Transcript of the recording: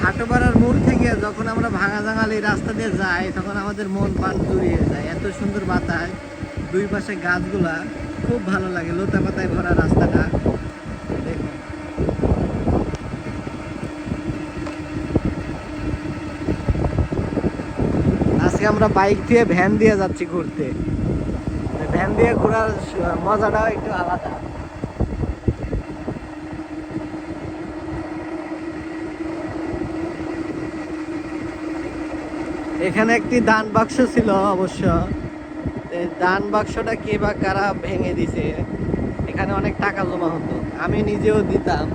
ভাটোপাড়ার মোড় থেকে যখন আমরা ভাঙা জাঙালি রাস্তা দিয়ে যাই, তখন আমাদের মন প্রাণ জুড়িয়ে যায়। এত সুন্দর বাতাস, দুই পাশে গাছগুলা, খুব ভালো লাগে লোতা পাতায় ভরা রাস্তাটা। আজকে আমরা বাইক দিয়ে ভ্যান দিয়ে যাচ্ছি ঘুরতে। ভ্যান দিয়ে ঘোরার মজাটাও একটু আলাদা। এখানে একটি দান বাক্স ছিল অবশ্য। দান বাক্সটা কে বা কারা ভেঙে দিছে? এখানে অনেক টাকা জমা হতো। আমি নিজেও দিতাম।